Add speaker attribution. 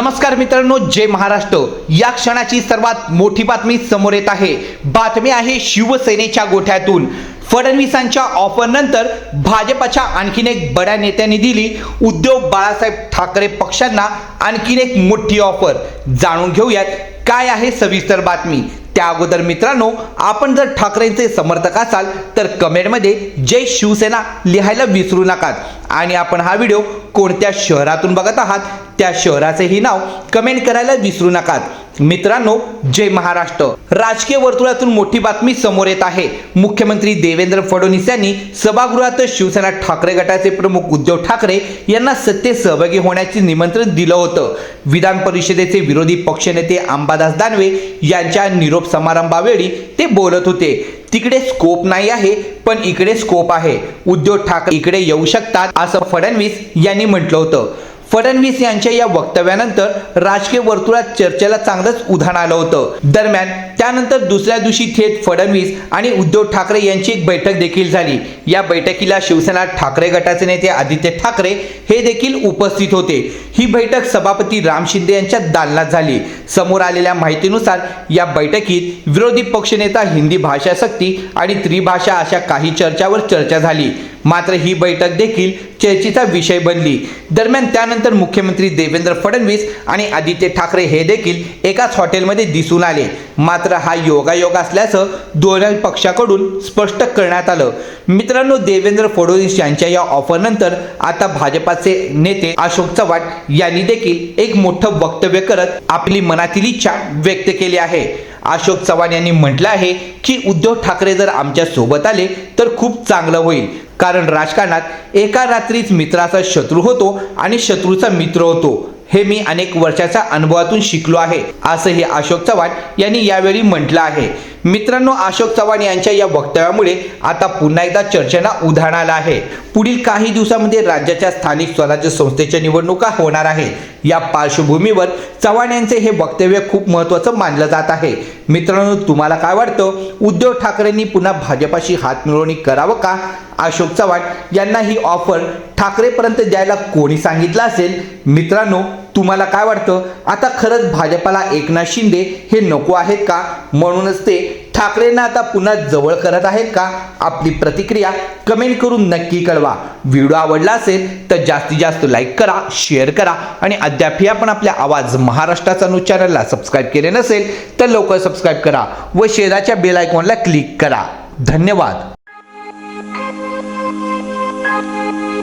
Speaker 1: नमस्कार मित्रांनो जय महाराष्ट्र. या क्षणाची सर्वात मोठी बातमी समोर येत आहे. बातमी आहे शिवसेनेच्या गोठ्यातून. फडणवीसांच्या ऑफरनंतर भाजपच्या आणखीन एक बड्या नेत्यांनी दिली. उद्धव बाळासाहेब ठाकरे पक्षांना आणखीन एक मोठी ऑफर जाणून घेऊयात काय आहे सविस्तर बातमी. त्या अगोदर मित्रांनो आपण जर ठाकरेंचे समर्थक असाल तर कमेंटमध्ये जय शिवसेना लिहायला विसरू नका आणि आपण हा व्हिडिओ कोणत्या शहरातून बघत आहात त्या शहराचेही नाव कमेंट करायला विसरू नका मित्रांनो जय महाराष्ट्र. राजकीय वर्तुळातून मोठी बातमी समोर येत आहे. मुख्यमंत्री देवेंद्र फडणवीस यांनी सभागृहात शिवसेना ठाकरे गटाचे प्रमुख उद्धव ठाकरे यांना सत्तेत सहभागी होण्याचे निमंत्रण दिलं होतं. विधान परिषदेचे विरोधी पक्षनेते अंबादास दानवे यांच्या निरोप समारंभावेळी ते बोलत होते. तिकडे स्कोप नाही आहे पण इकडे स्कोप आहे. उद्धव ठाकरे इकडे येऊ शकतात असं फडणवीस यांनी म्हटलं होतं. फडणवीस यांच्या या वक्तव्यानंतर राजकीय वर्तुळात चर्चेला चांगलंच उधाण आलं होतं. दरम्यान त्यानंतर दुसऱ्या दिवशी थेट फडणवीस आणि उद्धव ठाकरे यांची एक बैठक देखील झाली. या बैठकीला शिवसेना ठाकरे गटाचे नेते आदित्य ठाकरे हे देखील उपस्थित होते. ही बैठक सभापती राम शिंदे यांच्या दालनात झाली. समोर आलेल्या माहितीनुसार या बैठकीत विरोधी पक्षनेता हिंदी भाषा सक्ती आणि त्रिभाषा अशा काही चर्चावर चर्चा झाली. मात्र ही बैठक देखील चर्चेचा विषय बनली. दरम्यान त्यानंतर मुख्यमंत्री देवेंद्र फडणवीस आणि आदित्य ठाकरे हे देखील एकाच हॉटेलमध्ये दिसून आले. मात्र हा योगायोग असल्याचं दोन्ही पक्षाकडून स्पष्ट करण्यात आलं. मित्रांनो देवेंद्र फडणवीस यांच्या या ऑफरनंतर आता भाजपाचे नेते अशोक चव्हाण यांनी देखील एक मोठं वक्तव्य करत आपली मनातील इच्छा व्यक्त केली आहे. अशोक चव्हाण यांनी म्हटलं आहे की उद्धव ठाकरे जर आमच्यासोबत आले तर खूप चांगलं होईल. कारण राजकारणात एका रात्रीच मित्राचा शत्रू होतो आणि शत्रूचा मित्र होतो. हे मी अनेक वर्षाच्या अनुभवातून शिकलो आहे असंही अशोक चव्हाण यांनी यावेळी म्हटलं आहे. मित्रांनो अशोक चव्हाण यांच्या या वक्तव्यामुळे आता पुन्हा एकदा चर्चेला उधाण आलं आहे. पुढील काही दिवसामध्ये राज्याच्या स्थानिक स्वराज्य संस्थेच्या निवडणुका होणार आहे या पार्श्वभूमीवर चव्हाण यांचे हे वक्तव्य खूप महत्त्वाचं मानलं जात आहे. मित्रांनो तुम्हाला काय वाटतं? उद्धव ठाकरेंनी पुन्हा भाजपाशी हात मिळवणी करावं का? अशोक चव्हाण यांना ही ऑफर ठाकरेपर्यंत द्यायला कोणी सांगितलं असेल? मित्रांनो तुम्हाला काय वाटतं? आता खरंच भाजपाला एकनाथ शिंदे हे नको आहेत का? म्हणूनच ते ठाकरेंना आता पुन्हा जवळ करत आहेत का? आपली प्रतिक्रिया कमेंट करून नक्की कळवा. व्हिडिओ आवडला असेल तर जास्तीत जास्त लाईक करा शेअर करा आणि अद्यापही आपण आपल्या आवाज महाराष्ट्राचा न्यूज चॅनलला सबस्क्राईब केले नसेल तर लवकर सबस्क्राईब करा व शेजारच्या बेल आयकॉनला क्लिक करा. धन्यवाद. Música